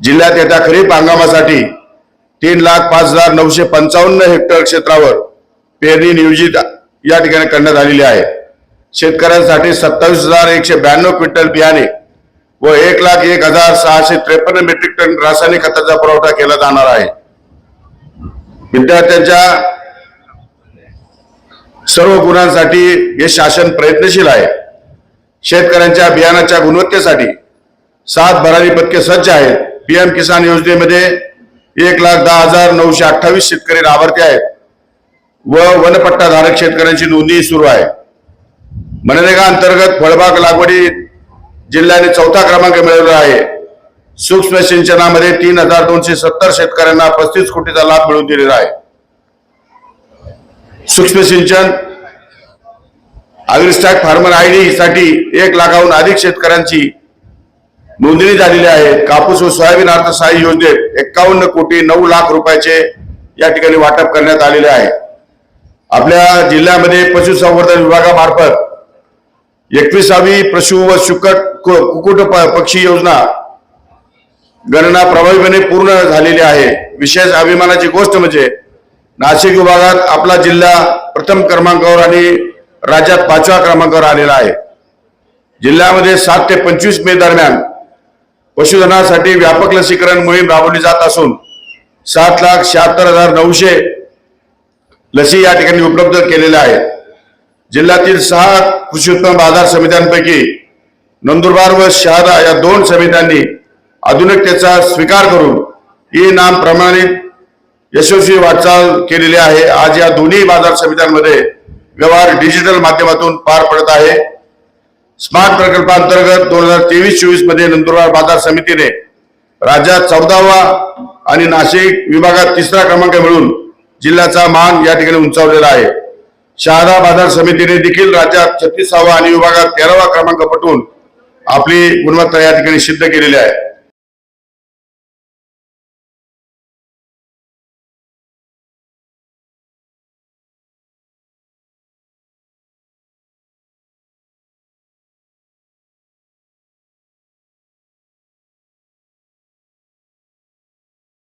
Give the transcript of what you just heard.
जिल्ह्यात येत्या खरीप हंगामासाठी तीन लाख पाच हजार नऊशे पंचावन्न हेक्टर क्षेत्रावर पेरणी नियोजित या ठिकाणी करण्यात आलेली आहे. शेतकऱ्यांसाठी सत्तावीस हजार एकशे ब्याण्णव क्विंटल बियाणे व एक लाख एक हजार सहाशे त्रेपन्न मेट्रिक टन रासायनिक खताचा पुरवठा केला जाणार आहे. विद्यार्थ्यांच्या सर्व गुणांसाठी हे शासन प्रयत्नशील आहे. शेतकऱ्यांच्या बियाणाच्या गुणवत्तेसाठी सात भरारी पथके सज्ज आहेत. पीएम किसान योजनेमध्ये एक लाख दहा हजार नऊशे अठ्ठावीस शेतकरी लाभार्थी आहेत. व वनपट्टा धारक शेतकऱ्यांची नोंदणी सुरू आहे. मनरेगा अंतर्गत फळबाग लागवडी जिल्ह्याने चौथा क्रमांक मिळवला आहे. सूक्ष्म सिंचनामध्ये तीन हजार दोनशे सत्तर शेतकऱ्यांना पस्तीस कोटीचा लाभ मिळवून दिलेला आहे. सूक्ष्म सिंचन अग्रिस्टॅक फार्मर आयडी साठी एक लाखाहून अधिक शेतकऱ्यांची नोंदणी झालेली आहे. कापूस व सोयाबीन अर्थसहाय्य योजनेत एक्कावन्न कोटी नऊ लाख रुपयाचे या ठिकाणी वाटप करण्यात आलेले आहे. आपल्या जिल्ह्यामध्ये पशुसंवर्धन विभागामार्फत एकविसावी पशु व शुकट कु- कुक्कुट प- पक्षी योजना गणना प्रभावीपणे पूर्ण झालेली आहे. विशेष अभिमानाची गोष्ट म्हणजे नाशिक विभागात आपला जिल्हा प्रथम क्रमांकावर आणि राज्यात पाचव्या क्रमांकावर आलेला आहे. जिल्ह्यामध्ये सात ते पंचवीस मे दरम्यान पशुधनासाठी व्यापक लसीकरण मोहीम राबवली जात असून सात लाख शहात्तर हजार नऊशे लसी या ठिकाणी उपलब्ध केलेल्या आहेत. जिल्ह्यातील सहा कृषी उत्पन्न बाजार समित्यांपैकी नंदुरबार व शहादा या दोन समित्यांनी आधुनिकतेचा स्वीकार करून ई नाम प्रमाणित यशस्वी वाटचाल केलेली आहे. आज या दोन्ही बाजार समित्यांमध्ये व्यवहार डिजिटल माध्यमातून पार पडत आहे. स्मार्ट प्रकल्पांतर्गत दोन हजार तेवीस चोवीसमध्ये नंदुरबार बाजार समितीने राज्यात चौदावा आणि नाशिक विभागात तिसरा क्रमांक मिळून जिल्ह्याचा मान या ठिकाणी उंचावलेला आहे. शहादा बाजार समितीने देखील राज्यात छत्तीसावा आणि विभागात तेरावा क्रमांक पटवून आपली गुणवत्ता या ठिकाणी सिद्ध केलेली आहे.